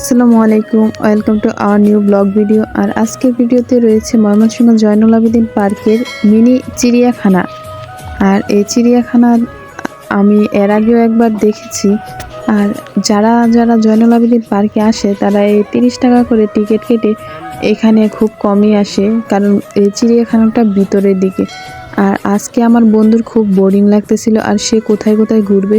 আসসালামু আলাইকুম, welcome to our new vlog video. আর আজকের ভিডিওতে রয়েছে ময়মনসিংহ জয়নুল আবেদিন পার্কের মিনি চিড়িয়াখানা। আর এই চিড়িয়াখানা আমি এর আগেও একবার দেখেছি। আর যারা যারা জয়নুল আবেদিন পার্কে আসে, তারা এই তিরিশ টাকা করে টিকিট কেটে এখানে খুব কমই আসে। কারণ এই চিড়িয়াখানাটা ভিতরের দিকে। আর আজকে আমার বন্ধুর খুব বোরিং লাগতেছিল আর সে কোথায় কোথায় ঘুরবে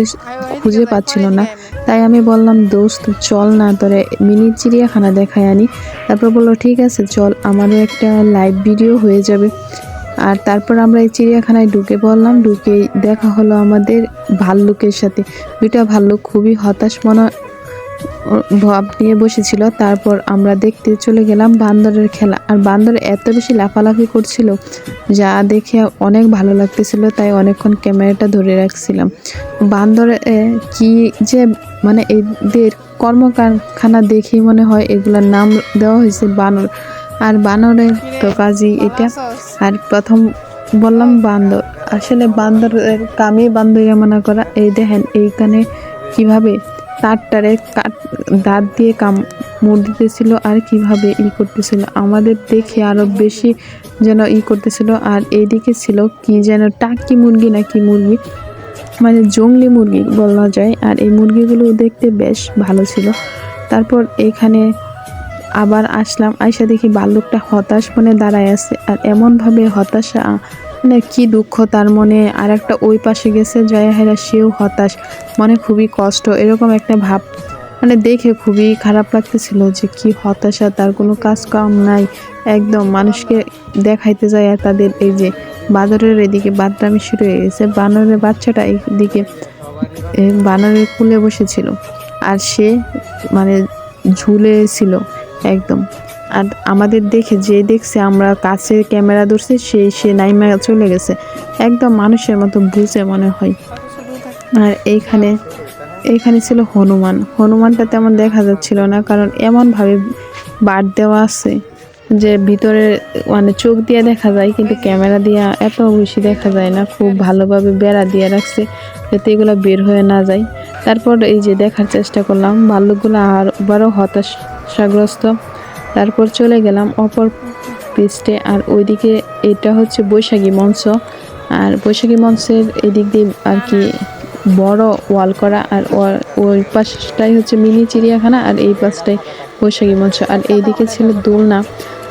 খুঁজে পাচ্ছিল না। তাই আমি বললাম, দোস্ত, চল না, তোরে মিনি চিড়িয়াখানা দেখায় আনি। তারপর বলল, ঠিক আছে, চল আমাদের একটা লাইভ ভিডিও হয়ে যাবে। আর তারপর আমরা এই চিড়িয়াখানায় ঢুকে পড়লাম ঢুকে দেখা হলো আমাদের ভাল্লুকের সাথে। দুইটা ভাল্লুক খুবই হতাশ মনে ভাব নিয়ে বসেছিল। তারপর আমরা দেখতে চলে গেলাম বান্দরের খেলা। আর বান্দর এত বেশি লাফালাফি করছিল, যা দেখে অনেক ভালো লাগতেছিল, তাই অনেকক্ষণ ক্যামেরাটা ধরে রাখছিলাম। বান্দরে কি যে মানে এদের কর্মকারখানা দেখেই মনে হয় এগুলোর নাম দেওয়া হয়েছে বানর। আর বানরের তো কাজই এটা। আর প্রথম বললাম বান্দর। আসলে বান্দরের কামই বান্দরিয়া মনে করা। এই দেখেন, এইখানে কীভাবে তারটারে দাঁত দিয়ে কাম, মুড় দিতেছিল আর কীভাবে ই করতেছিল। আমাদের দেখে আরও বেশি যেন ই করতেছিল। আর এইদিকে ছিল কি যেন টাকি মুরগি নাকি মুরগি? মানে জংলি মুরগি বলা যায়। আর এই মুরগিগুলো দেখতে বেশ ভালো ছিল। তারপর এখানে আবার আসলাম। আইসা দেখি বাল্যকটা হতাশ মনে দাঁড়ায় আছে। আর এমনভাবে হতাশা মানে কি দুঃখ, তার মনে আর একটা ওই পাশে গেছে জয়া হেরা সেও হতাশ, মনে খুবই কষ্ট, এরকম একটা ভাব মানে দেখে খুবই খারাপ লাগতেছিল যে কি হতাশা, তার কোনো কাজ কাম নাই, একদম মানুষকে দেখাইতে যায় আর তাদের এই যে বাদরের এদিকে বাদরামি শুরু হয়ে গেছে, বানরের বাচ্চাটা এইদিকে বানরের কুলে বসেছিল, আর সে মানে ঝুলে ছিল একদম। আর আমাদের দেখে যে দেখছে আমরা কাছে ক্যামেরা ধরছি, সে সে নাইমা চলে গেছে। একদম মানুষের মতো বুঝে মনে হয়। আর এইখানে এইখানে ছিল হনুমান। হনুমানটা তেমন দেখা যাচ্ছিল না, কারণ এমনভাবে বাদ দেওয়া আছে যে ভিতরে মানে চোখ দিয়ে দেখা যায়, কিন্তু ক্যামেরা দিয়ে এত বেশি দেখা যায় না। খুব ভালোভাবে বেড়া দিয়ে রাখছে, যাতে এগুলো বের হয়ে না যায়। তারপর এই যে দেখার চেষ্টা করলাম ভাল্লুকগুলো আর বড় হতাশাগ্রস্ত। তারপর চলে গেলাম অপর পৃষ্ঠে আর ওইদিকে এটা হচ্ছে বৈশাখী মঞ্চ। আর বৈশাখী মঞ্চের এদিক দিয়ে আর কি বড় ওয়াল করা, আর ওই পাশটাই হচ্ছে মিনি চিড়িয়াখানা, আর এই পাশটাই বৈশাখী মঞ্চ। আর এইদিকে ছিল দোলনা,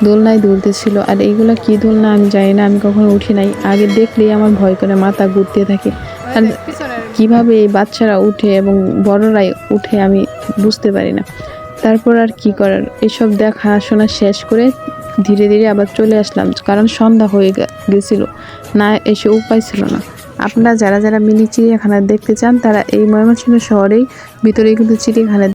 দোলনায় দুলতে ছিল। আর এইগুলো কি দোলনা আমি জানি না, আমি কখনো উঠি নাই। আগে দেখলেই আমার ভয় করে মাথা ঘুরতে থাকে। আর কীভাবে এই বাচ্চারা উঠে এবং বড়রাই উঠে আমি বুঝতে পারি না। তারপর আর কি করার? এসব দেখা শোনা শেষ করে ধীরে ধীরে আবার চলে আসলাম, কারণ সন্ধ্যা হয়ে গেছিল। না, এসে উপায় ছিল না। আপনারা যারা যারা মিনি চিড়িয়াখানা দেখতে চান, তারা এই ময়মনসিংহ শহরেই ভিতরে কিন্তু চিড়িয়াখানা